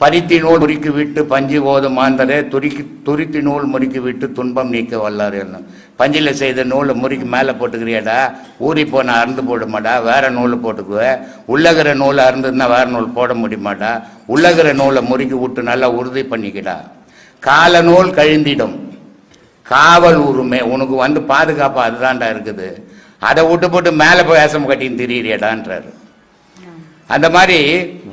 பருத்தி நூல் முறுக்கி விட்டு பஞ்சு ஓதும் மாந்தரே துருக்கி துருத்தி நூல் முறுக்கி விட்டு துன்பம் நீக்க வல்லாருன்னு பஞ்சில் செய்த நூலை முறுக்கி மேலே போட்டுக்கிறியாடா? ஊறி போன அறுந்து போடுமாடா? வேற நூல் போட்டுக்குவேன் உள்ளகிற நூலை அறுந்துன்னா வேற நூல் போட முடியுமாடா? உள்ளகிற நூலை முறுக்கி விட்டு நல்லா உறுதி பண்ணிக்கிடா. கால நூல் கழிந்திடும். காவல் உரிமை உனக்கு வந்து பாதுகாப்பு அதுதான்டா இருக்குது. அதை விட்டு போட்டு மேலே போய் வேஷம் கட்டின்னு திரியிறியடான்றாரு. அந்த மாதிரி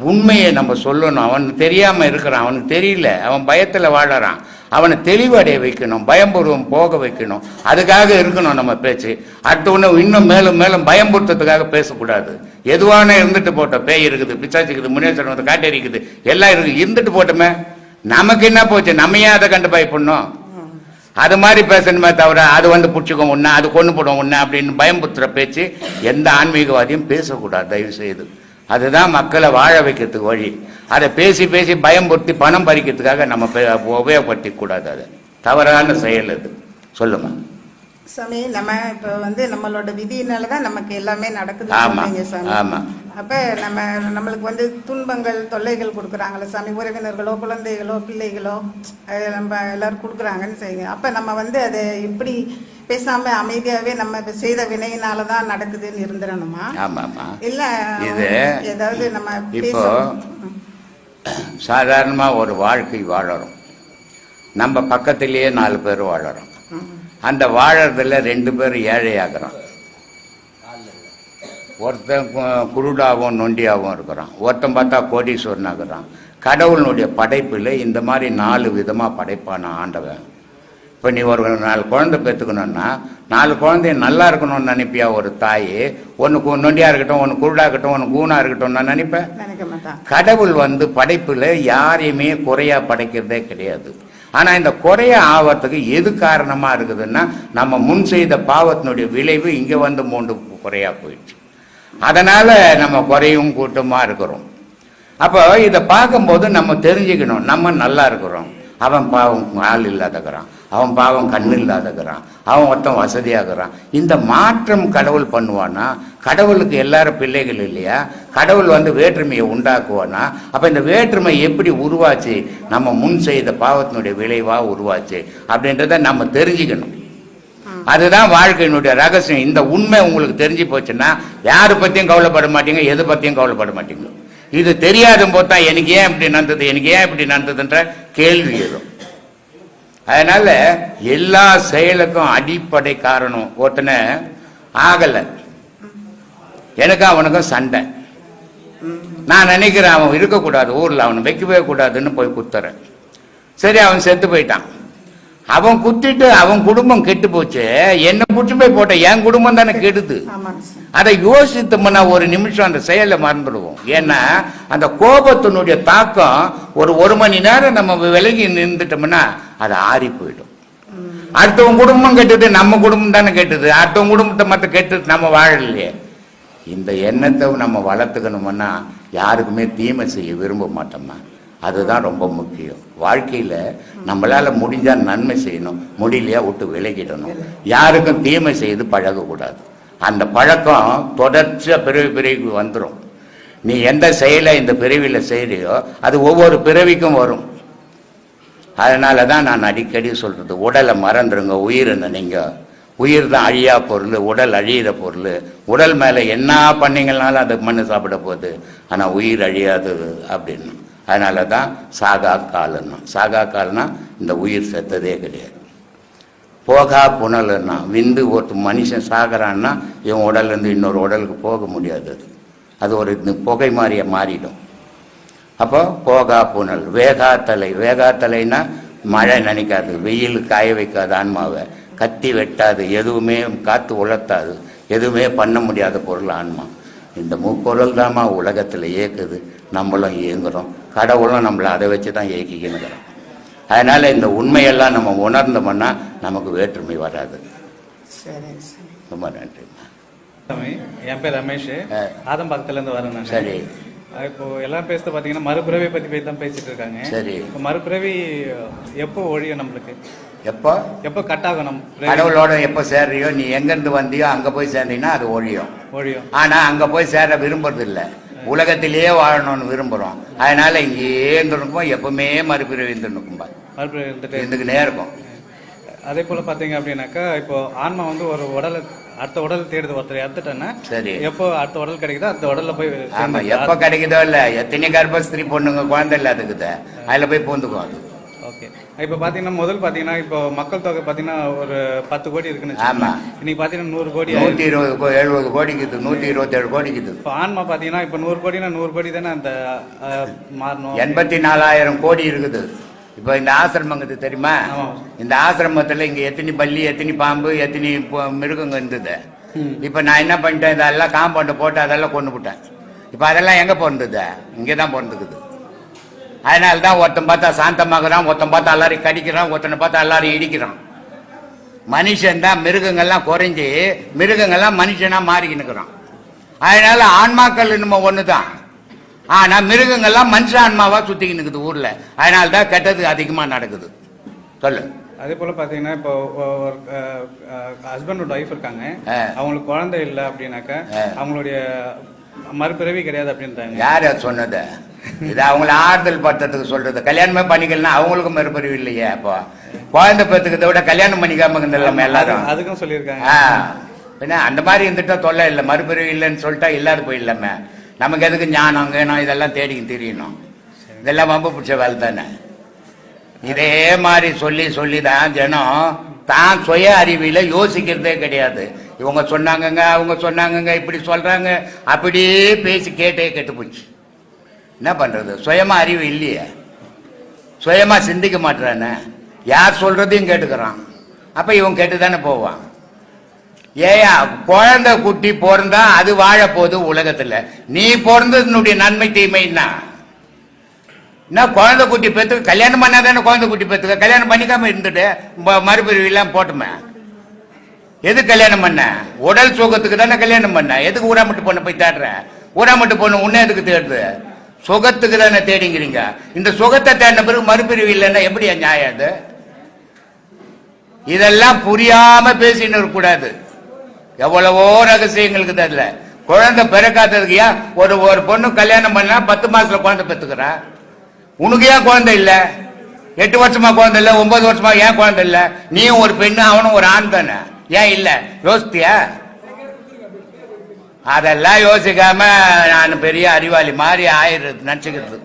உண்மையை நம்ம சொல்லணும். அவனுக்கு தெரியாமல் இருக்கிறான். அவனுக்கு தெரியல. அவன் பயத்தில் வாழறான். அவனை தெளிவடைய வைக்கணும். பயம்பருவம் போக வைக்கணும். அதுக்காக இருக்கணும் நம்ம பேச்சு. அடுத்த ஒன்று இன்னும் மேலும் மேலும் பயம்புறுத்ததுக்காக பேசக்கூடாது. எதுவான இருந்துட்டு போட்டோம் பேய் இருக்குது பிச்சாச்சு இருக்குது முன்னேற்றம் வந்து இருக்குது எல்லாம் இருக்கு. இருந்துட்டு போட்டோமே. நமக்கு என்ன போச்சு? நம்ம ஏன் அதை கண்டு பயப்படணும்? அது மாதிரி பேசணுமே தவிர அது வந்து பிடிச்சிக்கும் ஒன்று அது கொண்டு போடும் ஒன்று அப்படின்னு பயம்புத்துற பேச்சு எந்த ஆன்மீகவாதியும் பேசக்கூடாது. தயவு செய்து. அதுதான் மக்களை வாழ வைக்கிறதுக்கு வழி. அதை பேசி பேசி பயம்படுத்தி பணம் பறிக்கிறதுக்காக நம்ம உபயோகப்படுத்தி கூடாது அது. தவறான செயல் அது. சொல்லுங்க சாமி நம்ம இப்போ வந்து நம்மளோட விதியினால தான் நமக்கு எல்லாமே நடக்குது சாமி. அப்ப நம்ம நம்மளுக்கு வந்து துன்பங்கள் தொல்லைகள் கொடுக்குறாங்களே சாமி. உறவினர்களோ குழந்தைகளோ பிள்ளைகளோ நம்ம எல்லாரும் கொடுக்குறாங்கன்னு செய்யுங்க. அப்ப நம்ம வந்து அதை எப்படி பேசாம அமைதியாவே நம்ம செய்த வினையினால தான் நடக்குதுன்னு இருந்துடணுமா? ஆமாம்மா. இல்ல இது ஏதாவது நம்ம இப்போ பேச சாதாரணமாக ஒரு வாழ்க்கை வாழறோம். நம்ம பக்கத்திலேயே நாலு பேர் வாழறோம். அந்த வாழறதுல ரெண்டு பேர் ஏழையாகிறோம். ஒருத்தன் கு- குருடாவும் நொண்டியாகவும் இருக்கிறான். ஒருத்தன் பார்த்தா கோடீஸ்வரன் ஆகுறான் கடவுளுடைய படைப்பில் இந்த மாதிரி நாலு விதமாக படைப்பான ஆண்டவன். இப்போ நீ ஒரு நாலு குழந்தை பெற்றுக்கணும்னா நாலு குழந்தைய நல்லா இருக்கணும்னு நினைப்பியா ஒரு தாய்? ஒன்று நொண்டியாக இருக்கட்டும் ஒன்று குருடா இருக்கட்டும் ஒன்று கூணா இருக்கட்டும் நான் நினைப்பேன். கடவுள் வந்து படைப்புல யாரையுமே குறையா படைக்கிறதே கிடையாது. ஆனா இந்த குறைய ஆவறதுக்கு எது காரணமா இருக்குதுன்னா நம்ம முன் செய்த பாவத்தினுடைய விளைவு இங்க வந்து மூண்டு குறையா போயிடுச்சு. அதனால நம்ம குறையும் கூட்டமா இருக்கிறோம். அப்போ இதை பார்க்கும்போது நம்ம தெரிஞ்சுக்கணும் நம்ம நல்லா இருக்கிறோம். அவன் பாவம் ஆள் இல்லாதக்கிறான். அவன் பாவம் கண்ணு இல்லாதக்கிறான் அவன் ஒருத்தன் வசதியாகிறான் இந்த மாற்றம் கடவுள் பண்ணுவானா கடவுளுக்கு எல்லாரும் பிள்ளைகள் இல்லையா? கடவுள் வந்து வேற்றுமையை உண்டாக்குவானா? அப்போ இந்த வேற்றுமை எப்படி உருவாச்சு? நம்ம முன் செய்த பாவத்தினுடைய விளைவாக உருவாச்சு அப்படின்றத நம்ம தெரிஞ்சுக்கணும். அதுதான் வாழ்க்கையினுடைய ரகசியம். இந்த உண்மை உங்களுக்கு தெரிஞ்சு போச்சுன்னா யாரை பற்றியும் கவலைப்பட மாட்டீங்க எது பற்றியும் கவலைப்பட மாட்டீங்க. இது தெரியாத போது தான் எனக்கு ஏன் இப்படி நடந்தது எனக்கு ஏன் இப்படி நடந்ததுன்ற கேள்வி எழும். அதனால எல்லா செயலுக்கும் அடிப்படை காரணம் ஒருத்தனை ஆகலை. எனக்கும் அவனுக்கும் சண்டை. நான் நினைக்கிறேன் அவன் இருக்கக்கூடாது ஊர்ல அவனை வைக்கவே கூடாதுன்னு போய் குத்துறேன். சரி அவன் செத்து போயிட்டான். அவன் குத்திட்டு அவன் குடும்பம் கெட்டு போச்சு. என்ன பிடிச்சி போய் போட்ட என் குடும்பம் தானே கெடுது. அதை யோசித்தோம்னா ஒரு நிமிஷம் அந்த செயலை மறந்துடுவோம். ஏன்னா அந்த கோபத்தினுடைய தாக்கம் ஒரு ஒரு மணி நேரம் நம்ம விலகி நின்றுட்டோம்னா அது ஆறி போயிடும். அடுத்தவன் குடும்பம் கெட்டது நம்ம குடும்பம் தானே கெட்டது. அடுத்தவன் குடும்பத்தை மற்ற கெட்டு நம்ம வாழலையே. இந்த எண்ணத்தை நம்ம வளர்த்துக்கணும்னா யாருக்குமே தீமை செய்ய விரும்ப மாட்டோம்மா. அதுதான் ரொம்ப முக்கியம். வாழ்க்கையில் நம்மளால் முடிஞ்சால் நன்மை செய்யணும் முடியலையா விட்டு விலகிடணும். யாருக்கும் தீமை செய்து பழகக்கூடாது. அந்த பழக்கம் தொடர்ச்சியாக பிறவி பிறவிக்கு வந்துடும் நீ எந்த செயலை இந்த பிறவியில் செய்கிறியோ அது ஒவ்வொரு பிறவிக்கும் வரும். அதனால தான் நான் அடிக்கடி சொல்கிறது உடலை மறந்துடுங்க உயிர் நீங்கள் உயிர் தான் அழியா பொருள் உடல் அழியிற பொருள். உடல் மேலே என்ன பண்ணீங்கனாலும் அது மண்ணு சாப்பிட போகுது. ஆனால் உயிர் அழியாதது அப்படின்னு. அதனால தான் சாகா காலன்னா சாகா காலனா இந்த உயிர் செத்ததே கிடையாது. போகா புனல்னா விந்து ஒரு மனுஷன் சாகிறான்னா இவன் உடல்லேருந்து இன்னொரு உடலுக்கு போக முடியாது அது. அது ஒரு இது புகை மாதிரியே மாறிடும். அப்போ போகா புனல் வேகா தலை. வேகா தலைனா மழை நினைக்காது வெயில் காய வைக்காது ஆன்மாவை. கத்தி வெட்டாது எதுவுமே காற்று உலர்த்தாது எதுவுமே பண்ண முடியாத பொருள் ஆன்மா. இந்த முப்பொருள் தாம்மா உலகத்தில் இயக்குது நம்மளும் இயங்குறோம் கடவுளும் நம்மளை அதை வச்சு தான் இயக்கிக்கினுக்கிறோம் அதனால இந்த உண்மையெல்லாம் நம்ம உணர்ந்தோம்னா நமக்கு வேற்றுமை வராது. சரி சரி. ரொம்ப நன்றி. என் பேர் ரமேஷ். ஆ. ஆதம்பாக்கத்துல இருந்து வரேன் சரி. இப்போ எல்லாம் பேசுறது பாத்தீங்கன்னா மறுபிறவை பத்தி பேசி தான் பேசிட்டு இருக்காங்க. சரி. இப்போ மறுபிறவி எப்போ ஒழியும் நம்மளுக்கு? எப்போ? எப்போ கட் பிறவி? கடவுளோட எப்போ சேர்றியோ நீ எங்கேருந்து வந்தியோ அங்கே போய் சேர்ந்தீங்கன்னா அது ஒழியும். ஒழியும். ஆனா அங்க போய் சேர விரும்புறது இல்ல உலகத்திலேயே வாழணும்னு விரும்புறோம். அதனால இங்கேயே இருந்துருக்கும் எப்பவுமே மறுபிறவி இருந்துருக்கும் இருந்துட்டு இருந்துக்கினே இருக்கும். அதே போல பாத்தீங்க அப்படின்னாக்கா இப்போ ஆன்மா வந்து ஒரு உடலை அடுத்த உடல் தேடுது ஒருத்தர் இறந்துட்டேன்னா சரி. எப்போ அடுத்த உடல் கிடைக்குதோ அந்த உடல்ல போய் ஆமா எப்ப கிடைக்குதோ இல்ல. எத்தனை கர்ப்பஸ்திரி பொண்ணுங்க குழந்தை இல்லாதுக்குது அதுல போய் பூந்துக்கும் அது. இப்போ பாத்தீங்கன்னா முதல் பாத்தீங்கன்னா இப்போ மக்கள் தொகை பாத்தீங்கன்னா ஒரு பத்து கோடி இருக்குன்னு ஆமா. வச்சுக்கோங்க. இன்னைக்கு பாத்தீங்கன்னா நூறு கோடி நூத்தி இருபது கோ- எழுபது கோடிக்குது நூத்தி இருபத்தேழு கோடிக்குது இப்போ ஆன்மா பாத்தீங்கன்னா இப்போ நூறு கோடினா நூறு கோடி தானே அந்த மாறணும். எண்பத்தி நாலாயிரம் கோடி இருக்குது. இப்போ இந்த ஆசிரமங்கிறது தெரியுமா. இந்த ஆசிரமத்துல இங்க எத்தனை பல்லி எத்தனை பாம்பு எத்தனை மிருகங்க இருந்தது. இப்ப நான் என்ன பண்ணிட்டேன் இதெல்லாம் காம்பவுண்ட் போட்டு அதெல்லாம் கொண்டு விட்டேன் இப்ப அதெல்லாம் எங்க பிறந்தது இங்கே தான் பிறந்துக்குது அதனால தான் ஒருத்தன் பார்த்தா சாந்தமாகறான் ஒருத்தன் பார்த்தா எல்லாரையும் கடிக்கிறான் ஒருத்தனை பார்த்தா எல்லாரையும் இடிக்கிறான். மனுஷன் தான் மிருகங்கள்லாம் குறைஞ்சி மிருகங்கள்லாம் மனுஷனா மாறிக்கினுக்குறான் அதனால ஆன்மாக்கள் நம்ம ஒண்ணுதான். ஆனா மிருகங்கள்லாம் மனுஷ ஆன்மாவா சுத்திக்கின்னு இருக்குது ஊர்ல. அதனால தான் கெட்டது அதிகமா நடக்குது. சொல்லு. அதே போல பாத்தீங்கன்னா இப்போ ஒரு ஹஸ்பண்ட் ஒய்ஃப் இருக்காங்க. அவங்களுக்கு குழந்தை இல்லை அப்படின்னாக்கா. அவங்களுடைய மறுபிறவி கிடையாது அப்படின்றாங்க. யார் சொன்னது? இது அவங்கள ஆறுதல் படுத்துறதுக்கு சொல்றது. கல்யாணமே பண்ணிக்கலாம் அவங்களுக்கு மறுபடியும் இல்லையே அப்போ. குழந்தை பெற்றுக்கிறத விட கல்யாணம் பண்ணிக்காம இருந்தல்லாம எல்லாரும். அது- அதுக்கும் சொல்லியிருக்காங்க. பின்ன அந்த மாதிரி இருந்துட்டா தொல்லை இல்லை. மறுபிறவி இல்லைன்னு சொல்லிட்டா இல்லாத போயிடலாமே. நமக்கு எதுக்கு ஞானம் கேணும் இதெல்லாம் தேடிக்க தெரியணும். இதெல்லாம் வம்பு பிடிச்ச வேலை தானே. இதே மாதிரி சொல்லி சொல்லி தான் ஜனம் தான் சுய அறிவில யோசிக்கிறதே கிடையாது. இவங்க சொன்னாங்கங்க அவங்க சொன்னாங்கங்க இப்படி சொல்றாங்க. அப்படியே பேசி கேட்டே கெட்டு போச்சு. என்ன பண்றது? சுயமா அறிவு இல்லையே. சுயமா சிந்திக்க மாட்டானே யார் சொல்றதையும் கேட்டுக்கிறான். அப்ப இவன் கேட்டு தானே போவான். ஏயா குழந்தை குட்டி பிறந்தா அது வாழ போகுது உலகத்துல. நீ பிறந்ததுனுடைய நன்மை தீமை என்ன? என்ன குழந்தை குட்டி பெற்றுக்க கல்யாணம் பண்ணாதானே குழந்தை குட்டி பெற்றுக்க கல்யாணம் பண்ணிக்காம இருந்துட்டு ம- எல்லாம் போட்டுமே. எது கல்யாணம் பண்ண? உடல் சுகத்துக்கு தானே கல்யாணம் பண்ண. எதுக்கு ஊராமட்டு பொண்ணை போய் தேடுற? ஊராமட்டு பொண்ணு உன்ன எதுக்கு தேடுது? சுகத்துக்கு தானே தேடிங்கிறீங்க? இந்த சுகத்தை தேடின பிறகு மறுபிரிவு இல்லைன்னா எப்படி நியாயம் அது? இதெல்லாம் புரியாம பேசின்னு இருக்கக்கூடாது. எவ்வளவோ ரகசியங்கள் இருக்குது அதுல குழந்தை பிறக்காததுக்கு ஏன் ஒரு ஒரு பொண்ணு கல்யாணம் பண்ணா பத்து மாசத்துல குழந்தை பெற்றுக்கிறா உனக்கு ஏன் குழந்தை இல்லை? எட்டு வருஷமா குழந்தை இல்லை ஒன்பது வருஷமா ஏன் குழந்தை இல்லை? நீயும் ஒரு பெண்ணு அவனும் ஒரு ஆண் தானே. ஏன் இல்லை? யோசித்தியா? அதெல்லாம் யோசிக்காம நான் பெரிய அறிவாளி மாதிரி ஆயிடுறது நினச்சிக்கிறது.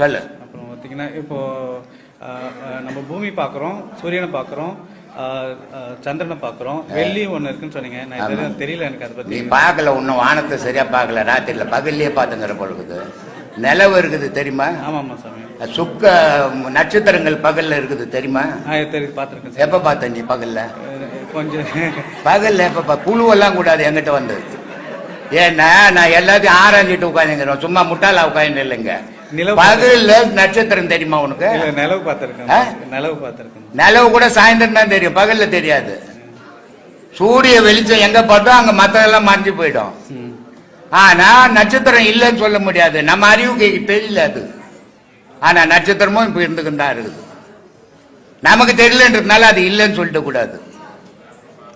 சொல்லு. அப்புறம் பார்த்தீங்கன்னா இப்போ நம்ம பூமி பார்க்குறோம் சூரியனை பார்க்குறோம் சந்திரனை பார்க்குறோம் வெள்ளி ஒன்று இருக்குன்னு சொன்னீங்க. நான் தெரியல எனக்கு அதை நீ பற்றி பார்க்கல இன்னும் வானத்தை சரியா பார்க்கல ராத்திரில பகல்லையே பார்த்துங்கிற பொழுது. நிலவு இருக்குது தெரியுமா? ஆமாம் சாமி. சுக்க நட்சத்திரங்கள் பகல்ல இருக்குது தெரியுமா? பார்த்துருக்கேன் எப்ப பார்த்த நீ பகல்ல? கொஞ்சம். பகல்ல எப்ப புழுவெல்லாம் கூடாது என்கிட்ட வந்து. ஏன்னா நான் எல்லாத்தையும் ஆராய்ஞ்சிட்டு உட்காந்துங்கிறோம் சும்மா முட்டாளா உட்காந்து இல்லைங்க. நிலவு பகல்ல நட்சத்திரம் தெரியுமா உனக்கு? நிலவு பார்த்துருக்கேன்? நிலவு பார்த்துருக்கேன். நிலவு கூட சாயந்தரம் தான் தெரியும். பகல்ல தெரியாது. சூரிய வெளிச்சம் எங்க பார்த்தோ அங்க மத்ததெல்லாம் மறைஞ்சு போயிடும். ஆனா நட்சத்திரம் இல்லைன்னு சொல்ல முடியாது. நம்ம அறிவுக்கு தெரியல அது. ஆனா நட்சத்திரமும் இப்ப இருந்துக்கிட்டு தான் இருக்குது. நமக்கு தெரியலன்றதுனால அது இல்லைன்னு சொல்லிட்டு கூடாது.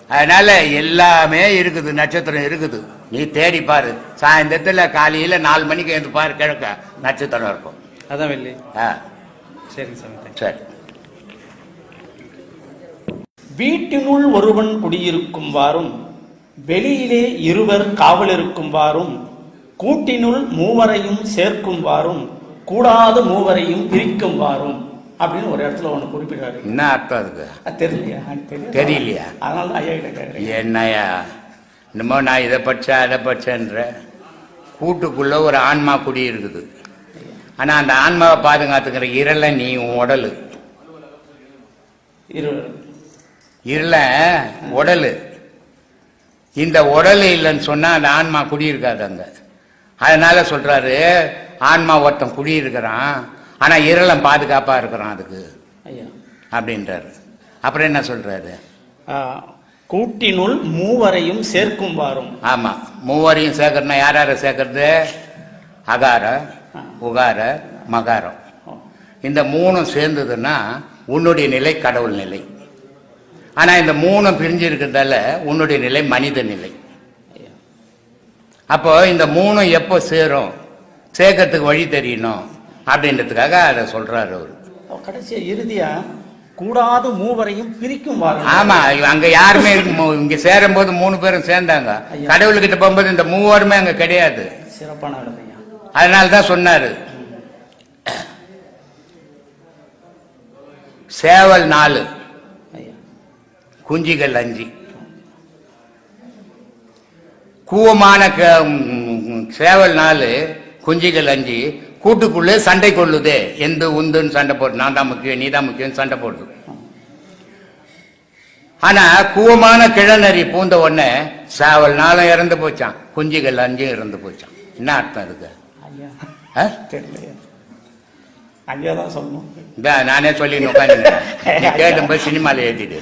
அதனால எல்லாமே இருக்குது நட்சத்திரம் இருக்குது. நீ தேடி பாரு. சாயந்தரத்துல காலையில நாலு மணிக்கு எழுந்து பாரு கிழக்க நட்சத்திரம் இருக்கும். அதான் வெள்ளி. ஆ. சரிங்க சரி. வீட்டினுள் ஒருவன் குடியிருக்கும் வாரும் வெளியிலே இருவர் காவலிருக்கும் வாரும் கூட்டினுள் மூவரையும் சேர்க்கும் வாரும் கூடாத மூவரையும் பிரிக்கும் வாரும் அப்படின்னு ஒரு இடத்துல ஒண்ணு குறிப்பிடுறாரு. என்ன அர்த்தம் அதுக்கு? அது தெரியலையா. தெரியலையா? அதனால தான் ஐயா கிட்ட என்னையா? என்னமோ நான் இதை படிச்சேன் அதை படிச்சேன்ற. கூட்டுக்குள்ள ஒரு ஆன்மா குடி இருக்குது. ஆனா அந்த ஆன்மாவை பாதுகாத்துக்கிற இருள நீ உடலு. இருள உடலு. இந்த உடல் இல்லைன்னு சொன்னா அந்த ஆன்மா குடியிருக்காது அங்க. அதனால சொல்றாரு ஆன்மா ஒருத்தன் குடியிருக்கிறான் ஆனா இருளம் பாதுகாப்பா இருக்கிறான் அதுக்கு. ஐயா. அப்படின்றாரு. அப்புறம் என்ன சொல்றாரு? ஆ, கூட்டினுள் மூவரையும் சேர்க்கும் வாரும். ஆமா மூவரையும் சேர்க்கறனா யார் யாரை சேர்க்கறது? அகார உகார மகாரம். இந்த மூணும் சேர்ந்ததுன்னா உன்னுடைய நிலை கடவுள் நிலை. ஆனா இந்த மூணும் பிரிஞ்சு இருக்கிறதால உன்னுடைய நிலை மனித நிலை. அப்போ இந்த மூணும் எப்போ சேரும்? சேர்க்கறதுக்கு வழி தெரியணும் அப்படின்றதுக்காக அதை சொல்றாரு அவரு. கடைசியா இறுதியா கூடாது மூவரையும் பிரிக்கும் ஆமா அங்க யாருமே இங்க சேரும் போது மூணு பேரும் சேர்ந்தாங்க. கடவுள்கிட்ட போகும்போது இந்த மூவருமே அங்க கிடையாது. சிறப்பான அதனால தான் சொன்னாரு. சேவல் நாலு. குஞ்சிகள் அஞ்சு. கூவமான சேவல் நாலு குஞ்சிகள் அஞ்சு கூட்டுக்குள்ளே சண்டை கொள்ளுதே. எந்த உந்துன்னு சண்டை போடு நான் தான் முக்கியம் நீ தான் முக்கியம் சண்டை போடுது. ஆனா கூவமான கிழநரி பூந்த உடனே சேவல் நாளும் இறந்து போச்சான் குஞ்சிகள் அஞ்சும் இறந்து போச்சான் என்ன அர்த்தம் இருக்கு ஐயா. ஐயா தான் சொல்லணும் இந்தா, நானே சொல்லி உட்காந்து நீ கேட்டும்போது சினிமால ஏத்திடு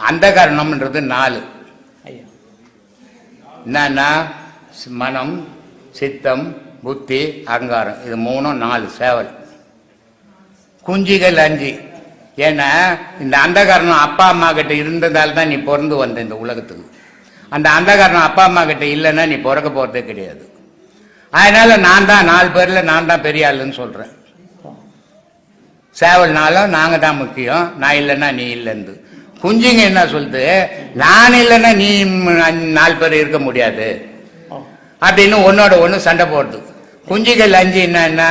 அந்த காரணம்ன்றது நாலு என்னன்னா மனம் சித்தம் புத்தி அகங்காரம் இது மூணும் நாலு சேவல் குஞ்சிகள் அஞ்சு ஏன்னா இந்த அந்தகாரணம் அப்பா அம்மா கிட்ட இருந்ததால் தான் நீ பிறந்து வந்த இந்த உலகத்துக்கு அந்த அந்தகாரணம் அப்பா அம்மா கிட்ட இல்லைன்னா நீ பிறக்க போறதே கிடையாது. அதனால நான் தான் நாலு பேர்ல நான் தான் பெரிய ஆளுன்னு சொல்றேன். சேவல்னாலும் நாங்க தான் முக்கியம். நான் இல்லைன்னா நீ இல்லைன்னு. குஞ்சுங்க என்ன சொல்லுது? நான் இல்லைன்னா நீ நாலு பேர் இருக்க முடியாது. அப்படின்னு ஒன்னோட ஒண்ணு சண்டை போடுது. குஞ்சுகள் அஞ்சு என்ன என்ன?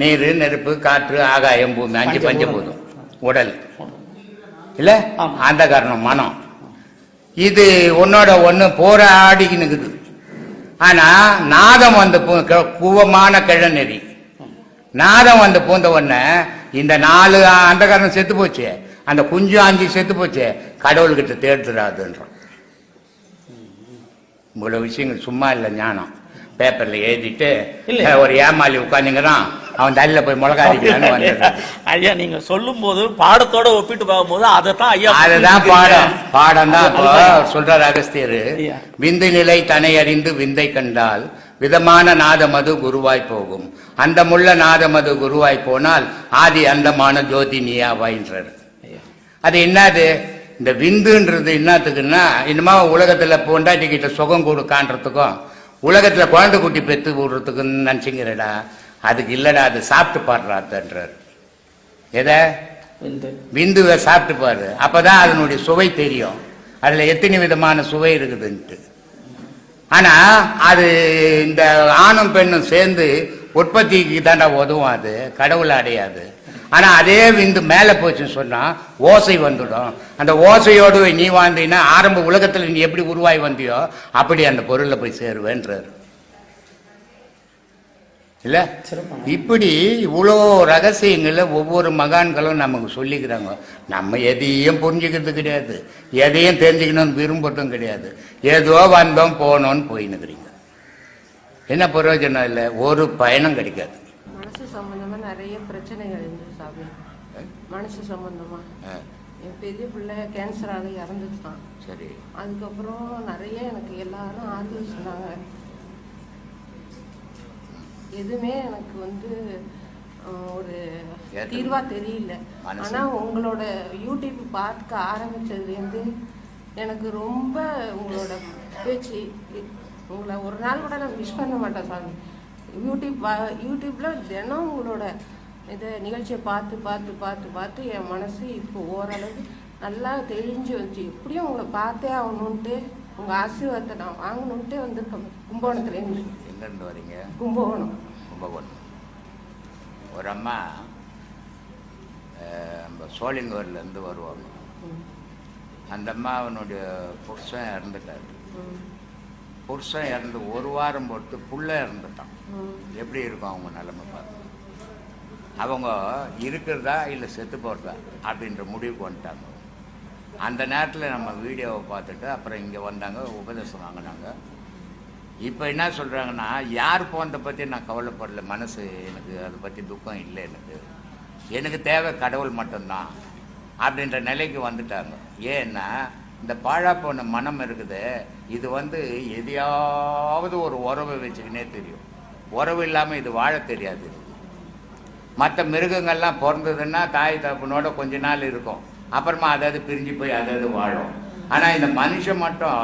நீர் நெருப்பு காற்று ஆகாயம் பூமி. அஞ்சு பஞ்சபூதம் உடல். இல்ல. அந்த காரணம் மனம். இது உன்னோட ஒன்று போராடிக்கினுக்குது. ஆனால் நாதம் வந்து க- கூவமான கிழநெறி நாதம் வந்து பூந்த உடனே இந்த நாலு அந்தகாரம் செத்து போச்சு. அந்த குஞ்சு அஞ்சு செத்து போச்சு. கடவுள்கிட்ட தேடுறாதுன்றான் இவ்வளோ விஷயங்கள் சும்மா இல்லை ஞானம். பேப்பர்ல எழுதிட்டு இல்ல. ஒரு ஏமாளி உட்காந்துங்கிறான் அவன் தள்ளில போய் மிளகா வந்துடுறான் ஐயா நீங்க சொல்லும் போது பாடத்தோட ஒப்பிட்டு பார்க்கும்போது அதை தான் ஐயா அதுதான் பாடம் பாடம் தான். சொல்றாரு அகஸ்தியர். விந்து நிலை தனை அறிந்து விந்தை கண்டால் விதமான நாதமது குருவாய் போகும் அந்த முள்ள நாதமது குருவாய் போனால் ஆதி அந்தமான ஜோதி நீயாவாயின்றாரு. அது என்னது இந்த விந்துன்றது என்னத்துக்குன்னா இன்னமா உலகத்துல பொண்டாட்டி கிட்ட சுகம் கொடு காண்றதுக்கும் உலகத்துல குழந்தை குட்டி பெத்து விடுறதுக்குன்னு நினைச்சுங்கிறடா. அதுக்கு இல்லடா அது சாப்பிட்டு பாடுறாத்தன்றார் எதை? விந்துவை சாப்பிட்டு பாரு. அப்பதான் அதனுடைய சுவை தெரியும். அதுல எத்தனை விதமான சுவை இருக்குதுன்ட்டு. ஆனா அது இந்த ஆணும் பெண்ணும் சேர்ந்து உற்பத்திக்கு தாண்டா உதவும் அது. கடவுளை அடையாது. ஆனா அதே விந்து மேல போச்சுன்னு சொன்னா ஓசை வந்துடும். அந்த ஓசையோடு நீ வாழ்ந்தீங்கன்னா ஆரம்ப உலகத்துல நீ எப்படி உருவாய் வந்தியோ அப்படி அந்த பொருள்ல போய் சேருவேன்றாரு. இல்ல? இப்படி இவ்வளோ ரகசியங்களை ஒவ்வொரு மகான்களும் நமக்கு சொல்லிக்கிறாங்க. நம்ம எதையும் புரிஞ்சுக்கிறது கிடையாது. எதையும் தெரிஞ்சுக்கணும்னு விரும்பட்டும் கிடையாது. ஏதோ வந்தோம் போனோம்னு போயின்னுக்கிறீங்க. என்ன பிரயோஜனம் இல்லை? ஒரு பயணம் கிடைக்காது. மனசு சம்பந்தமா நிறைய பிரச்சனைகள் மனசு சம்பந்தமா. ஆ, என் பெரிய பிள்ளை கேன்சரால இறந்துட்டான். சரி. அதுக்கப்புறம் நிறைய எனக்கு எல்லாரும் ஆறுதல் சொன்னாங்க எதுவுமே எனக்கு வந்து ஒரு ஏத்துக்க- தீர்வா தெரியல. மனசு- ஆனா உங்களோட யூடியூப் பார்க்க ஆரம்பிச்சதுலேருந்து எனக்கு ரொம்ப உங்களோட பேச்சு உங்களை ஒரு நாள் கூட நான் விஷ் பண்ண மாட்டேன் சாமி. யூடியூப் யூடியூப்ல தினம் உங்களோட இதை நிகழ்ச்சியை பார்த்து பார்த்து பார்த்து பார்த்து என் மனசு இப்போ ஓரளவு நல்லா தெளிஞ்சு வந்துச்சு. எப்படியும் உங்களை பார்த்தே ஆகணுன்ட்டு உங்க ஆசீர்வாதத்தை நான் வாங்கணுன்ட்டு வந்திருக்கேன். கும்பகோணத்துலேருந்து எங்கேருந்து வரீங்க? கும்பகோணம். கும்பகோணம். ஒரு அம்மா நம்ம சோழிங்கூர்லேருந்து வருவாங்க. அந்த அம்மாவனுடைய புருஷன் இறந்துட்டார். புருஷன் இறந்து ஒரு வாரம் பொறுத்து புள்ள இறந்துட்டான். எப்படி இருக்கும் அவங்க நிலைமை அவங்க இருக்கிறதா இல்லை செத்து போகிறதா அப்படின்ற முடிவுக்கு வந்துட்டாங்க. அந்த நேரத்தில் நம்ம வீடியோவை பார்த்துட்டு அப்புறம் இங்கே வந்தாங்க உபதேசம் வாங்கினாங்க. இப்போ என்ன சொல்கிறாங்கன்னா யார் போனதை பற்றி நான் கவலைப்படல மனசு எனக்கு அதை பற்றி துக்கம் இல்லை எனக்கு. எனக்கு தேவை கடவுள் மட்டும்தான் அப்படின்ற நிலைக்கு வந்துட்டாங்க. ஏன்னா இந்த பாழா போன மனம் இருக்குது. இது வந்து எதையாவது ஒரு உறவை வச்சுக்கினே தெரியும். உறவு இல்லாமல் இது வாழ தெரியாது. மற்ற மிருகங்கள்லாம் பிறந்ததுன்னா தாய் தகப்பனோட கொஞ்ச நாள் இருக்கும். அப்புறமா அதாவது பிரிஞ்சு போய் அதாவது வாழும். ஆனால் இந்த மனுஷன் மட்டும்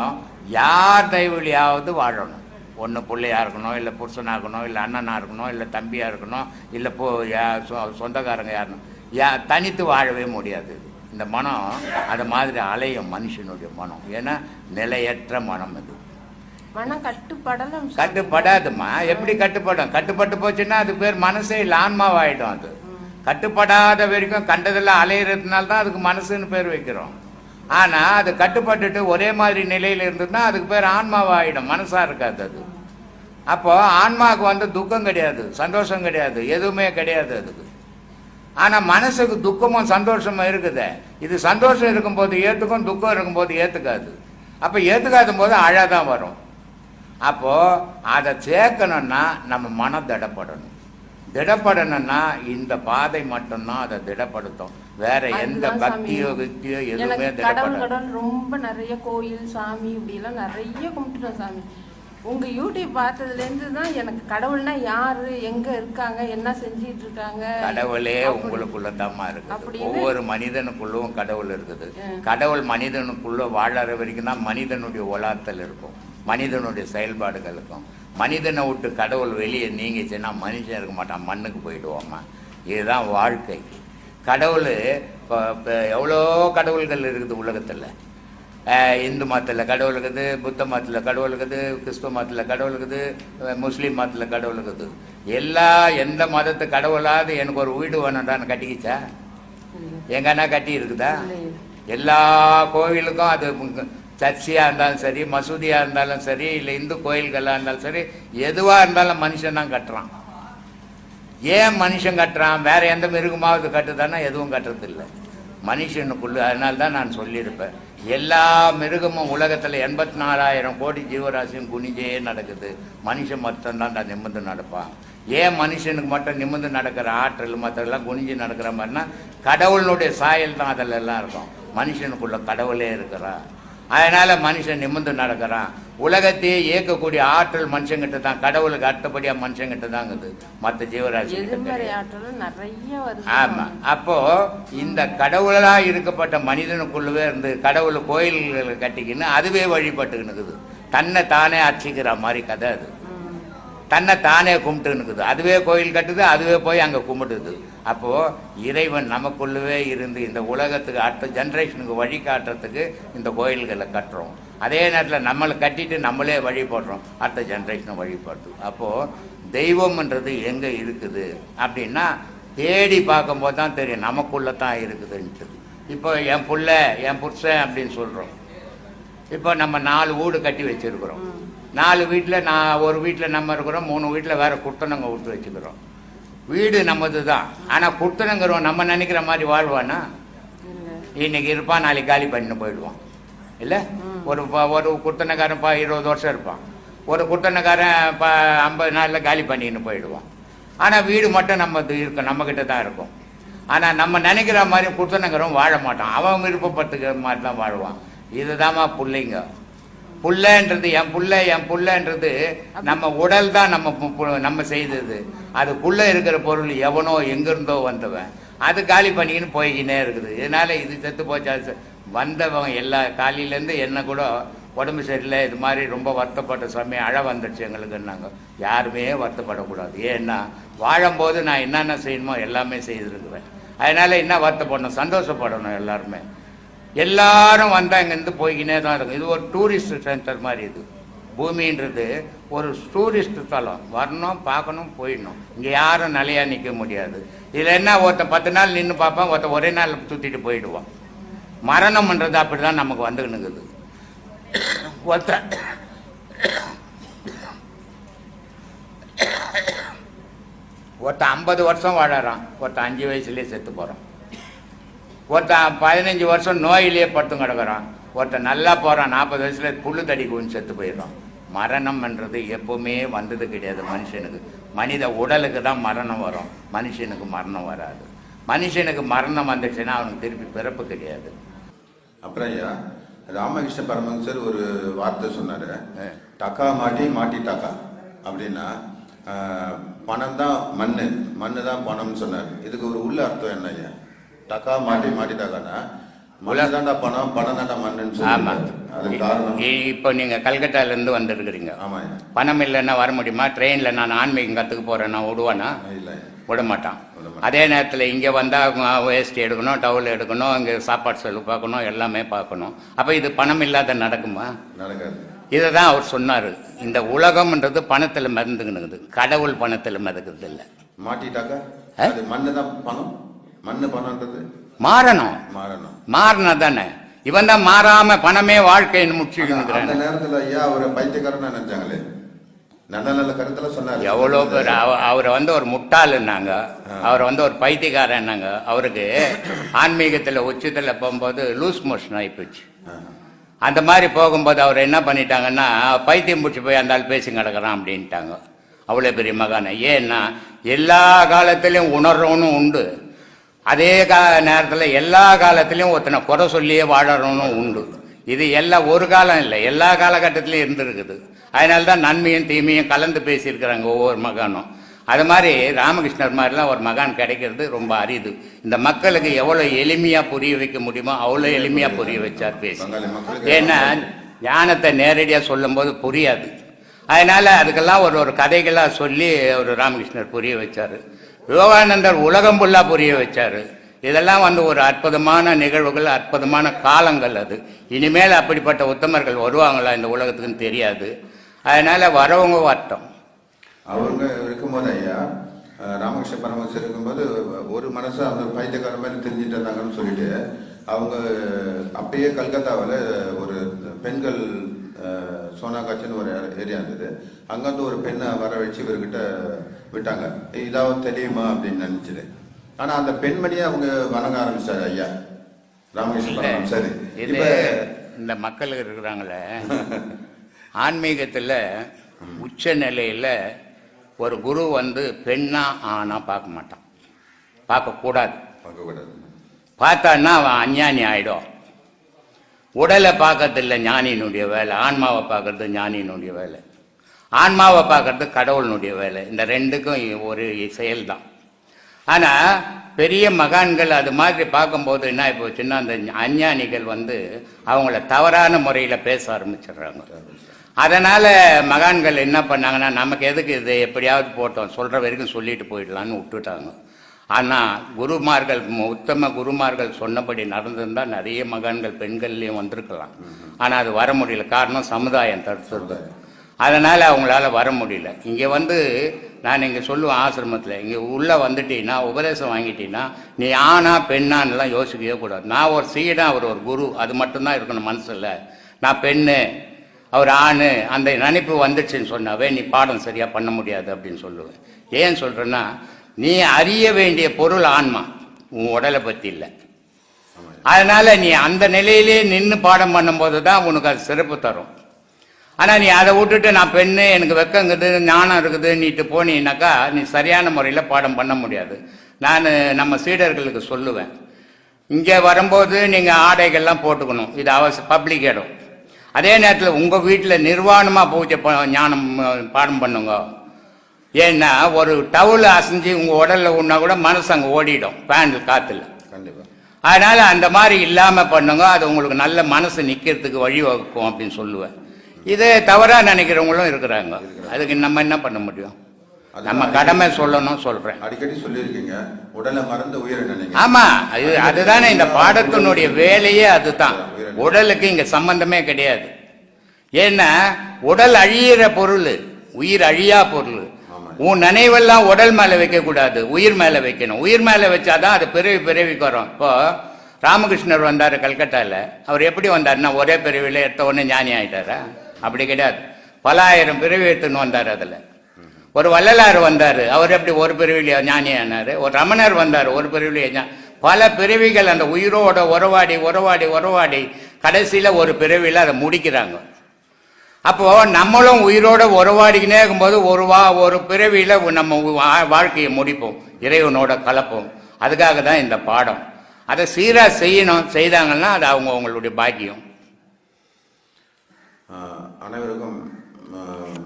யார் தயவுலையாவது வாழணும். ஒன்று பிள்ளையாக இருக்கணும் இல்லை புருஷனாக இருக்கணும் இல்லை அண்ணனாக இருக்கணும் இல்லை தம்பியாக இருக்கணும் இல்லை போ யா- சொ- சொந்தக்காரங்க யாருணும் யா தனித்து வாழவே முடியாது. இந்த மனம் அது மாதிரி அலையும் மனுஷனுடைய மனம். ஏன்னா நிலையற்ற மனம் இது மனம் கட்டுப்படலாம் சாமி. கட்டுப்படாதும்மா. எப்படி கட்டுப்படும்? கட்டுப்பட்டு போச்சுன்னா அது பேர் மனசே இல்லை ஆன்மாவாயிடும் அது. கட்டுப்படாத வரைக்கும் கண்டதெல்லாம் அலையிறதுனால தான் அதுக்கு மனசுன்னு பேர் வைக்கிறோம். ஆனா அது கட்டுப்பட்டுட்டு ஒரே மாதிரி நிலையில இருந்ததுன்னா அதுக்கு பேர் ஆன்மாவாயிடும். மனசா இருக்காது அது. அப்போ ஆன்மாவுக்கு வந்து துக்கம் கிடையாது சந்தோஷம் கிடையாது எதுவுமே கிடையாது அதுக்கு. ஆனா மனசுக்கு துக்கமும் சந்தோஷமும் இருக்குதே. இது சந்தோஷம் இருக்கும்போது ஏத்துக்கும் துக்கம் இருக்கும்போது ஏத்துக்காது. அப்ப ஏத்துக்காத போது அழாதான் வரும். அப்போ அதை சேர்க்கணும்னா நம்ம மனம் திடப்படணும். திடப்படணும்னா இந்த பாதை மட்டும்தான் அதை திடப்படுத்தும். வேற எந்த. பக்தியோ கிக்தியோ எதுவுமே கடவுள் ரொம்ப நிறைய கோயில் சாமி இப்படி எல்லாம் நிறைய கும்பிட்டுட்டேன் சாமி. உங்க யூடியூப் பார்த்ததுல இருந்து தான் எனக்கு கடவுள்னா யாரு எங்க இருக்காங்க என்ன செஞ்சிட்டு இருக்காங்க கடவுளே உங்களுக்குள்ள இருக்குது. அப்படின்னு- ஒவ்வொரு மனிதனுக்குள்ளும் கடவுள் இருக்குது. கடவுள் மனிதனுக்குள்ள வாழற வரைக்கும் தான் மனிதனுடைய உலாத்தல் இருக்கும். மனிதனுடைய செயல்பாடுகள் இருக்கும் மனிதனை விட்டு கடவுள் வெளியே நீங்கிச்சுன்னா மனுஷன் இருக்க மாட்டான் மண்ணுக்கு போயிடுவோம்மா இதுதான் வாழ்க்கை. கடவுள் இப்போ இப்போ எவ்வளோ கடவுள்கள் இருக்குது உலகத்தில்? இந்து மதத்தில் கடவுள் இருக்குது புத்த மதத்தில் கடவுள் இருக்குது கிறிஸ்துவ மதத்தில் கடவுள் இருக்குது முஸ்லீம் மதத்தில் கடவுள் இருக்குது. எல்லா எந்த மதத்து கடவுளாவது எனக்கு ஒரு வீடு வேணும்டான்னு கட்டிக்கிச்சா? எங்கன்னா கட்டி இருக்குதா. எல்லா கோவிலுக்கும் அது உங்க- இருந்தாலும் சரி மசூதியாக இருந்தாலும் சரி இல்லை இந்து கோயில்களாக இருந்தாலும் சரி எதுவாக இருந்தாலும் மனுஷன் தான் கட்டுறான். ஏன் மனுஷன் கட்டுறான்? வேற எந்த மிருகமாவது கட்டுதானா எதுவும் கட்டுறதில்லை. மனுஷனுக்குள்ள அதனால தான் நான் சொல்லியிருப்பேன். எல்லா மிருகமும் உலகத்தில் எண்பத்தி நாலாயிரம் கோடி ஜீவராசியும் குனிஞ்சே நடக்குது. மனுஷன் மட்டும்தான் தான் நிமிர்ந்து நடப்பான். ஏன் மனுஷனுக்கு மட்டும் நிமிர்ந்து நடக்கிற ஆற்றல் மற்றெல்லாம் குனிஞ்சு நடக்கிற மாதிரினா கடவுளுடைய சாயல் தான் அதில் எல்லாம் இருக்கும். மனுஷனுக்குள்ள கடவுளே இருக்கிறான் அதனால மனுஷன் நிமிர்ந்து நடக்கிறான். உலகத்தையே இயக்கக்கூடிய ஆற்றல் மனுஷங்கிட்ட தான் கடவுளுக்கு அடுத்தபடியா மனுஷங்கிட்ட தாங்குது மற்ற ஜீவராசி எதிர்மறை ஆற்றலும் நிறைய வருது. ஆமா. அப்போ இந்த கடவுளா இருக்கப்பட்ட மனிதனுக்குள்ளவே இருந்து கடவுள் கோயில்களை கட்டிக்கின்னு அதுவே வழிபட்டுக்கின்னு இருக்குது. தன்னை தானே அர்ச்சிக்கிற மாதிரி கதை அது. தன்னை தானே கும்பிட்டுன்னுக்குது. அதுவே கோயில் கட்டுது அதுவே போய் அங்கே கும்பிடுது அப்போது இறைவன் நமக்குள்ளவே இருந்து இந்த உலகத்துக்கு அடுத்த ஜென்ரேஷனுக்கு வழி காட்டுறதுக்கு இந்த கோயில்களை கட்டுறோம். அதே நேரத்தில் நம்மளை கட்டிட்டு நம்மளே வழிபடுறோம் அடுத்த ஜென்ரேஷனை வழிபடுது அப்போது தெய்வம்ன்றது எங்கே இருக்குது? அப்படின்னா தேடி பார்க்கும்போது தான் தெரியும். நமக்குள்ளே தான் இருக்குதுன்ட்டு. இப்போ என் புள்ள என் புருஷன் அப்படின்னு சொல்கிறோம் இப்போ நம்ம நாலு வீடு கட்டி வச்சிருக்கிறோம். நாலு வீட்டில் நான் ஒரு வீட்டில் நம்ம இருக்கிறோம் மூணு வீட்டில் வேற குட்டனங்க விட்டு வச்சுக்கிறோம். வீடு நம்மது தான் ஆனால் குட்டனங்கிறோம் நம்ம நினைக்கிற மாதிரி வாழ்வானா? இன்னைக்கு இருப்பான் நாளைக்கு காலி பண்ணிட்டு போயிடுவான். இல்லை? ஒரு ஒரு குத்தனைக்காரன் பா இருபது வருஷம் இருப்பான். ஒரு குத்தனைக்காரன் ப ஐம்பது நாளில் காலி பண்ணின்னு போயிடுவான். ஆனால் வீடு மட்டும் நம்ம இருக்கும் நம்மக்கிட்ட தான் இருக்கும். ஆனால் நம்ம நினைக்கிற மாதிரி குத்தனைங்கிறவன் வாழ மாட்டான். அவன் விருப்பப்பட்டுக்கிற மாதிரி தான் வாழ்வான். இதுதாம்மா பிள்ளைங்க. புள்ளன்றது என் புள்ள என் புள்ளன்றது நம்ம உடல் தான் நம்ம பு- நம்ம செய்தது. அது புள்ள இருக்கிற பொருள் எவனோ எங்கிருந்தோ வந்தவன். அது காலி பண்ணிக்கின்னு போய்கினே இருக்குது. இதனால இது செத்து போச்சா? வந்தவன் எல்லா காலையிலேருந்து என்ன கூட உடம்பு சரியில்லை. இது மாதிரி ரொம்ப வருத்தப்பட்ட சுவாமி அழ வந்துடுச்சு எங்களுக்குன்னாங்க. யாருமே வருத்தப்படக்கூடாது. ஏன்னா வாழும்போது நான் என்னென்ன செய்யணுமோ எல்லாமே செய்திருக்கிறேன். அதனால என்ன வருத்தப்படணும்? சந்தோஷப்படணும் எல்லாருமே. எல்லாரும் வந்தா இங்கேருந்து போய்கினே தான் இருக்கும். இது ஒரு டூரிஸ்ட் சென்டர் மாதிரி இது. பூமின்றது ஒரு டூரிஸ்ட் தலம். வரணும் பார்க்கணும் போயிடணும். இங்கே யாரும் நிலையா நிற்க முடியாது. இதில் என்ன ஒருத்தன் பத்து நாள் நின்று பார்ப்பான் ஒருத்தன் ஒரே நாள் சுற்றிட்டு போயிடுவான். மரணம்ன்றது அப்படி தான் நமக்கு வந்துக்கணுங்குது ஒருத்தன் ஒருத்தன் ஐம்பது வருஷம் வாழறான். ஒருத்தன் அஞ்சு வயசுலேயே செத்து போகிறான் ஒருத்தன் பதினஞ்சு வருஷம் நோயிலேயே படுத்து கிடக்குறான். ஒருத்தன் நல்லா போகிறான் நாற்பது வயசுல புல்லு தடி குவிஞ்சு செத்து போயிடுறான். மரணம்ன்றது எப்பவுமே வந்தது கிடையாது மனுஷனுக்கு. மனித உடலுக்கு தான் மரணம் வரும். மனுஷனுக்கு மரணம் வராது. மனுஷனுக்கு மரணம் வந்துச்சுன்னா அவனுக்கு திருப்பி பிறப்பு கிடையாது. அப்புறம் ஐயா ராமகிருஷ்ண பரமஹம்சர் ஒரு வார்த்தை சொன்னாரு. டக்கா மாட்டி மாட்டி டக்கா. அப்படின்னா பணம் தான் மண்ணு. மண்ணு தான் பணம்னு சொன்னார். இதுக்கு ஒரு உள்ள அர்த்தம் என்ன ஐயா? டக்கா மாட்டி மாட்டி டக்கானா மண்ணு தாண்டா பணம் பணம் தாண்டா மண்ணுன்னு ஆமா. சொல்லி அது காரணம்? இ- இப்போ நீங்க கல்கட்டால இருந்து வந்திருக்கிறீங்க ஆமாய்யா பணம் இல்லைன்னா வர முடியுமா? ட்ரெயின்ல நான் ஆன்மீகம் கத்துக்க போறேன் நான் விடுவானா இல்லை விட மாட்டான். அதே நேரத்தில் இங்கே வந்தால் வேஸ்ட் எடுக்கணும் டவுல் எடுக்கணும் இங்கே சாப்பாடு செலவு பார்க்கணும் எல்லாமே பார்க்கணும். அப்போ இது பணம் இல்லாத நடக்குமா? நடக்காது. இதை தான் அவர் சொன்னார். இந்த உலகம்ன்றது பணத்தில் மிதந்துக்கினுக்குது கடவுள் பணத்தில் மிதக்குது இல்லை மாட்டிட்டாக்கா மண்ணு தான் பணம்? மண்ணு பணம்ன்றது மாறணும். மாறணும். மாறினா தானே இவன் தான் மாறாம பணமே வாழ்க்கைன்னு அந்த முடிச்சுக்கிறான் நேரத்துல ஐயா அவரை பைத்தியக்காரன் நினைச்சாங்களே? நல்ல நல்ல கருத்துல சொன்னாரு. எவ்வளோ பேர் அவ- அவரை வந்து ஒரு முட்டாளுன்னாங்க அவரை வந்து ஒரு பைத்தியக்காரன்னாங்க. அவருக்கு ஆன்மீகத்தில் உச்சத்தில் போகும்போது லூஸ் மோஷன் ஆகிப்போச்சு. அந்த மாதிரி போகும்போது அவர் என்ன பண்ணிட்டாங்கன்னா பைத்தியம் பிடிச்சி போய் அந்த ஆள் பேசி கிடக்குறான் அப்படின்ட்டாங்க. அவ்வளோ பெரிய மகானை. ஏன்னா எல்லா காலத்திலையும் உணர்றவனும் உண்டு. அதே கா நேரத்தில் எல்லா காலத்திலையும் ஒருத்தனை குறை சொல்லியே வாழறவனும் உண்டு. இது எல்லாம் ஒரு காலம் இல்லை எல்லா காலகட்டத்திலையும் இருந்திருக்குது. அதனால தான் நன்மையும் தீமையும் கலந்து பேசியிருக்கிறாங்க ஒவ்வொரு மகானும். அது மாதிரி ராமகிருஷ்ணர் மாதிரிலாம் ஒரு மகான் கிடைக்கிறது ரொம்ப அரிது. இந்த மக்களுக்கு எவ்வளோ எளிமையாக புரிய வைக்க முடியுமோ அவ்வளோ எளிமையாக புரிய வச்சார் பேசி. ஏன்னா ஞானத்தை நேரடியாக சொல்லும்போது புரியாது. அதனால அதுக்கெல்லாம் ஒரு ஒரு கதைகளாக சொல்லி ஒரு ராமகிருஷ்ணர் புரிய வச்சாரு. விவேகானந்தர் உலகம் ஃபுல்லாக புரிய வச்சாரு. இதெல்லாம் வந்து ஒரு அற்புதமான நிகழ்வுகள் அற்புதமான காலங்கள் அது. இனிமேல் அப்படிப்பட்ட உத்தமர்கள் வருவாங்களா இந்த உலகத்துக்குன்னு தெரியாது. அதனால வரவங்க வரட்டும். அவங்க இருக்கும்போது ஐயா ராமகிருஷ்ண பரமஹம்சர் இருக்கும்போது ஒரு மனசு அந்த பைத்தியக்கார மாதிரி தெரிஞ்சுட்டு இருந்தாங்கன்னு சொல்லிட்டு அவங்க அப்பயே கல்கத்தாவில் ஒரு பெண்கள் சோனாகாச்சின்னு ஒரு ஏரியா இருந்தது. அங்கேருந்து ஒரு பெண்ணை வர வச்சு இவர்கிட்ட விட்டாங்க. இதாவது தெரியுமா அப்படின்னு நினைச்சது. ஆனா அந்த பெண்மணியை அவங்க வணங்க ஆரம்பிச்சாரு ஐயா. ராமகிருஷ்ண இல்ல, பரமஹம்சர். இது இப்ப இந்த மக்கள் இருக்கிறாங்களே. ஆன்மீகத்தில் உச்ச நிலையில் ஒரு குரு வந்து பெண்ணா ஆனா பார்க்க மாட்டான். பார்க்கக்கூடாது. பார்க்கக்கூடாது. பார்த்தான்னா அவன் அஞ்ஞானி ஆயிடும். உடலை பார்க்கறதில்ல ஞானியினுடைய வேலை ஆன்மாவை பார்க்கறது ஞானியினுடைய வேலை. ஆன்மாவை பார்க்கறது கடவுளினுடைய வேலை. இந்த ரெண்டுக்கும் ஒரு செயல்தான். ஆனால் பெரிய மகான்கள் அது மாதிரி பார்க்கும்போது என்ன போச்சுன்னா அந்த அஞ்ஞானிகள் வந்து அவங்கள தவறான முறையில் பேச ஆரம்பிச்சிடுறாங்க. அதனால் மகான்கள் என்ன பண்ணாங்கன்னா நமக்கு எதுக்கு இது எப்படியாவது போட்டோம் சொல்கிற வரைக்கும் சொல்லிட்டு போயிடலான்னு விட்டுட்டாங்க. ஆனால் குருமார்கள் உத்தம குருமார்கள் சொன்னபடி நடந்திருந்தால் நிறைய மகான்கள் பெண்கள்லேயும் வந்திருக்கலாம். ஆனால் அது வர முடியல. காரணம் சமுதாயம் தடுத்துருந்தது அதனால் அவங்களால வர முடியல. இங்கே வந்து நான் இங்கே சொல்லுவேன் ஆசிரமத்தில் இங்கே உள்ளே வந்துட்டீங்கன்னா உபதேசம் வாங்கிட்டீங்கன்னா நீ ஆனா பெண்ணான்னுலாம் யோசிக்கவே கூடாது. நான் ஒரு சீடா அவர் ஒரு குரு அது மட்டும்தான் இருக்கணும் மனசில். நான் பெண்ணு அவர் ஆணு அந்த நினைப்பு வந்துச்சுன்னு சொன்னாவே நீ பாடம் சரியாக பண்ண முடியாது அப்படின்னு சொல்லுவேன். ஏன் சொல்கிறேன்னா நீ அறிய வேண்டிய பொருள் ஆன்மா. உன் உடலை பத்தி இல்லை. அதனால நீ அந்த நிலையிலே நின்று பாடம் பண்ணும்போது தான் உனக்கு அது சிறப்பு தரும். ஆனால் நீ அதை விட்டுட்டு நான் பெண்ணு எனக்கு வெக்கங்குது ஞானம் இருக்குது நீட்டு போனீன்னாக்கா நீ சரியான முறையில் பாடம் பண்ண முடியாது. நான் நம்ம சீடர்களுக்கு சொல்லுவேன். இங்கே வரும்போது நீங்கள் ஆடைகள்லாம் போட்டுக்கணும். இது அவசியம் பப்ளிக் இடம். அதே நேரத்தில் உங்கள் வீட்டில் நிர்வாணமாக பூஜை ஞானம் பாடம் பண்ணுங்க. ஏன்னா ஒரு டவுல் அசைஞ்சு உங்க உடல்ல உண்ணா கூட மனசு அங்க ஓடிடும் பேண்ட் காத்துல. கண்டிப்பா. அதனால அந்த மாதிரி இல்லாம பண்ணுங்க அது உங்களுக்கு நல்ல மனசு நிக்கிறதுக்கு வழிவகுக்கும் அப்படின்னு சொல்லுவேன். இதே தவறா நினைக்கிறவங்களும் இருக்கிறாங்க. அதுக்கு நம்ம என்ன பண்ண முடியும்? நம்ம கடமை சொல்லணும் சொல்றேன். அடிக்கடி சொல்லியிருக்கீங்க. உடலை மறந்து உயிரை ஆமா அது அதுதானே இந்த பாடத்தினுடைய வேலையே அதுதான். உடலுக்கு இங்க சம்பந்தமே கிடையாது. ஏன்னா உடல் அழியிற பொருள் உயிர் அழியா பொருள். உன் நினைவெல்லாம் உடல் மேலே வைக்கக்கூடாது உயிர் மேலே வைக்கணும். உயிர் மேலே வச்சாதான் அது பிறவி பிறவிக்கு வரும். இப்போ ராமகிருஷ்ணர் வந்தார் கல்கட்டாவில் அவர் எப்படி வந்தார்னா ஒரே பிறவியில் எடுத்த உடனே ஞானி ஆகிட்டாரா அப்படி கிடையாது. பல ஆயிரம் பிறவி எடுத்துன்னு வந்தார் அதில். ஒரு வள்ளலார் வந்தார். அவர் எப்படி ஒரு பிறவிலியா ஞானி ஆனார். ஒரு ரமணர் வந்தார் ஒரு பிறவிலியா பல பிறவிகள் அந்த உயிரோட உறவாடி உறவாடி உறவாடி கடைசியில் ஒரு பிறவியில் அதை முடிக்கிறாங்க. அப்போ நம்மளும் உயிரோட உறவாடிக்கினே இருக்கும்போது ஒரு வா ஒரு பிறவியில நம்ம வா- வாழ்க்கையை முடிப்போம். இறைவனோட கலப்போம். அதுக்காக தான் இந்த பாடம். அதை சீராக செய்யணும் செய்தாங்கன்னா அது அவங்க அவங்களுடைய பாக்கியம். அனைவருக்கும்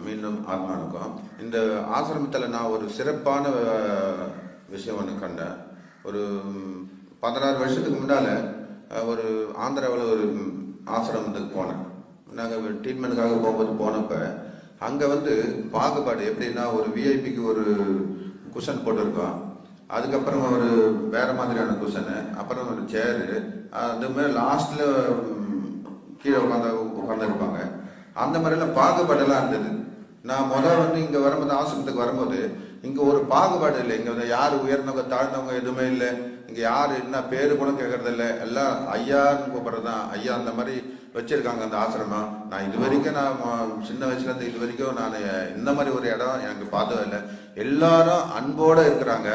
மீண்டும் ஆத்மானுக்கும். இந்த ஆசிரமத்தில் நான் ஒரு சிறப்பான விஷயம் ஒன்று கண்டேன். ஒரு பதினாறு வருஷத்துக்கு முன்னால் ஒரு ஆந்திராவில் ஒரு ஆசிரமத்துக்கு போனேன். நாங்கள் ட்ரீட்மெண்ட்டுக்காக போகும்போது போனப்போ அங்கே வந்து பாகுபாடு எப்படின்னா ஒரு விஐபிக்கு ஒரு குஷன் போட்டிருக்கோம். அதுக்கப்புறம் ஒரு வேறு மாதிரியான குஷனு அப்புறம் ஒரு சேரு அதுமாதிரி லாஸ்ட்டில் கீழே உட்காந்து உட்காந்துருப்பாங்க அந்த மாதிரிலாம் பாகுபாடெல்லாம் இருந்தது. நான் முதல் வந்து இங்கே வரும்போது ஆசிரமத்துக்கு வரும்போது இங்கே ஒரு பாகுபாடு இல்லை. இங்கே வந்து யார் உயர்ந்தவங்க தாழ்ந்தவங்க எதுவுமே இல்லை. இங்கே யார் என்ன பேரு கூட கேட்கறது இல்லை. எல்லாம் ஐயான்னு கூப்பிட்றது தான் ஐயா அந்த மாதிரி வச்சிருக்காங்க அந்த ஆசிரமம். நான் இது வரைக்கும் நான் சின்ன வயசுல இருந்து இது வரைக்கும் நான் இந்த மாதிரி ஒரு இடம் எனக்கு பார்த்தது இல்லை. எல்லாரும் அன்போட இருக்கிறாங்க.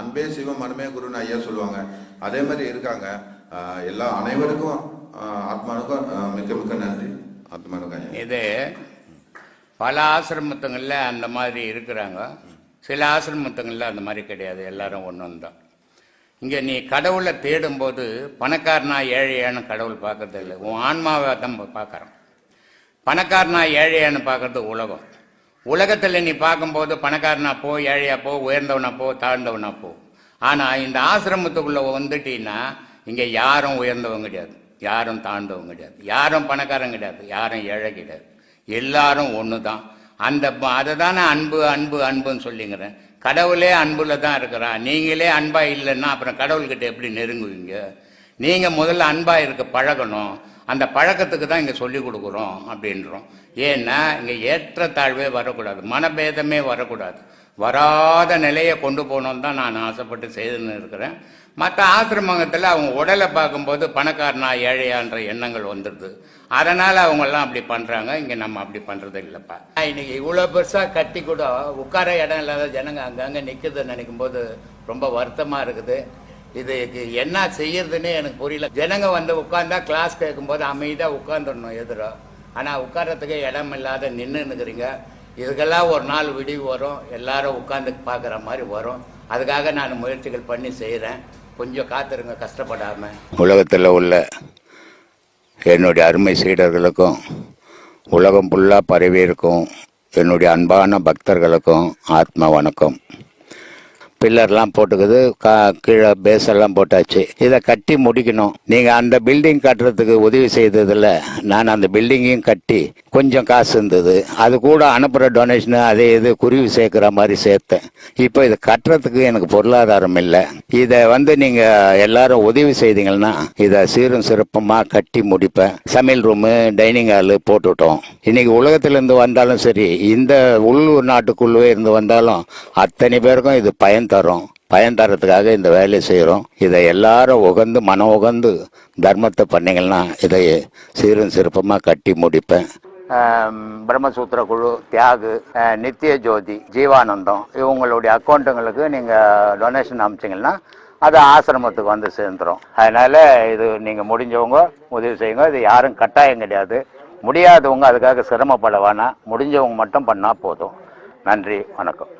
அன்பே சிவம் மனமே குருன்னு ஐயா சொல்லுவாங்க. அதே மாதிரி இருக்காங்க. எல்லா அனைவருக்கும் ஆத்மானுக்கும் மிக்க மிக்க நன்றி. ஆத்மானுக்கும் இது பல ஆசிரமத்துங்களில் அந்த மாதிரி இருக்கிறாங்க. சில ஆசிரமத்துங்களில் அந்த மாதிரி கிடையாது. எல்லாரும் ஒன்று தான் இங்கே நீ கடவுளை தேடும்போது பணக்காரனா ஏழையான்னு கடவுள் பார்க்கறது இல்லை. உன் ஆன்மாவை தான் பார்க்குறான். பணக்காரனா ஏழையான்னு பார்க்கறது உலகம். உலகத்தில் நீ பார்க்கும்போது பணக்காரனா போ ஏழையா போ உயர்ந்தவனா போ தாழ்ந்தவனா போ. ஆனால் இந்த ஆசிரமத்துக்குள்ளே வந்துட்டீங்கன்னா இங்கே யாரும் உயர்ந்தவங்க கிடையாது. யாரும் தாழ்ந்தவங்க கிடையாது. யாரும் பணக்காரன் கிடையாது. யாரும் ஏழை கிடையாது. எல்லாரும் ஒன்று தான் அந்த அதை தானே அன்பு அன்பு அன்புன்னு சொல்லிங்கிறேன். கடவுளே அன்புல தான் இருக்கிறான் நீங்களே அன்பாக இல்லைன்னா அப்புறம் கடவுள்கிட்ட எப்படி நெருங்குவீங்க? நீங்கள் முதல்ல அன்பாக இருக்க பழகணும். அந்த பழக்கத்துக்கு தான் இங்கே சொல்லி கொடுக்குறோம் அப்படின்றோம். ஏன்னா இங்கே ஏற்றத்தாழ்வே வரக்கூடாது. மனபேதமே வரக்கூடாது. வராத நிலையை கொண்டு போகணுன்னு தான் நான் ஆசைப்பட்டு செய்துன்னு இருக்கிறேன். மற்ற ஆசிரமத்தில் அவங்க உடலை பார்க்கும்போது பணக்காரனா ஏழையான்ற எண்ணங்கள் வந்துடுது. அதனால் அவங்கெல்லாம் அப்படி பண்ணுறாங்க இங்கே நம்ம அப்படி பண்ணுறது இல்லைப்பா. இன்னைக்கு இவ்வளோ பெருசாக கட்டி கூட உட்கார இடம் இல்லாத ஜனங்க அங்கங்கே நிற்கிறதுன்னு நினைக்கும் போது ரொம்ப வருத்தமாக இருக்குது. இதுக்கு என்ன செய்யறதுன்னே எனக்கு புரியல. ஜனங்க வந்து உட்கார்ந்தா கிளாஸ் கேட்கும்போது அமைதியாக உட்காந்துடணும் எதிரோ. ஆனால் உட்கார்றதுக்கு இடம் இல்லாத நின்றுன்னுக்குறீங்க இதுக்கெல்லாம் ஒரு நாள் விடிவு வரும். எல்லாரும் உட்காந்து பார்க்குற மாதிரி வரும். அதுக்காக நான் முயற்சிகள் பண்ணி செய்கிறேன் கொஞ்சம் காத்திருங்க கஷ்டப்படாமல் உலகத்தில் உள்ள என்னுடைய அருமை சீடர்களுக்கும் உலகம் ஃபுல்லாக பரவி இருக்கும். என்னுடைய அன்பான பக்தர்களுக்கும் ஆத்ம வணக்கம். பில்லர்லாம் போட்டுக்குது கா கீழே பேஸ் எல்லாம் போட்டாச்சு. இதை கட்டி முடிக்கணும். நீங்கள் அந்த பில்டிங் கட்டுறதுக்கு உதவி செய்ததில் நான் அந்த பில்டிங்கையும் கட்டி கொஞ்சம் காசு இருந்தது. அது கூட அனுப்புகிற டொனேஷனு அதே இது குருவி சேர்க்குற மாதிரி சேர்த்தேன். இப்போ இது கட்டுறதுக்கு எனக்கு பொருளாதாரம் இல்லை. இதை வந்து நீங்கள் எல்லாரும் உதவி செய்தீங்கன்னா இதை சீரும் சிறப்பமாக கட்டி முடிப்பேன். சமையல் ரூமு டைனிங் ஹாலு போட்டுவிட்டோம் இன்னைக்கு உலகத்திலேருந்து வந்தாலும் சரி இந்த உள்ளூர் நாட்டுக்குள்ளே இருந்து வந்தாலும் அத்தனை பேருக்கும் இது பயன் தரும் பயன் தரத்துக்காக இந்த வேலையை செய்கிறோம் இதை எல்லாரும் உகந்து மனம் உகந்து தர்மத்தை பண்ணிங்கன்னா இதை சீரும் சிறப்பமாக கட்டி முடிப்பேன். பிரம்மசூத்திர குழு தியாகு நித்திய ஜோதி ஜீவானந்தம் இவங்களுடைய அக்கௌண்ட்டுங்களுக்கு நீங்கள் டொனேஷன் அமிச்சிங்கன்னா அது ஆசிரமத்துக்கு வந்து சேர்ந்துரும். அதனால் இது நீங்கள் முடிஞ்சவங்க உதவி செய்யுங்க. இது யாரும் கட்டாயம் கிடையாது. முடியாதவங்க அதுக்காக சிரமப்பட வேணாம். முடிஞ்சவங்க மட்டும் பண்ணால் போதும். நன்றி வணக்கம்.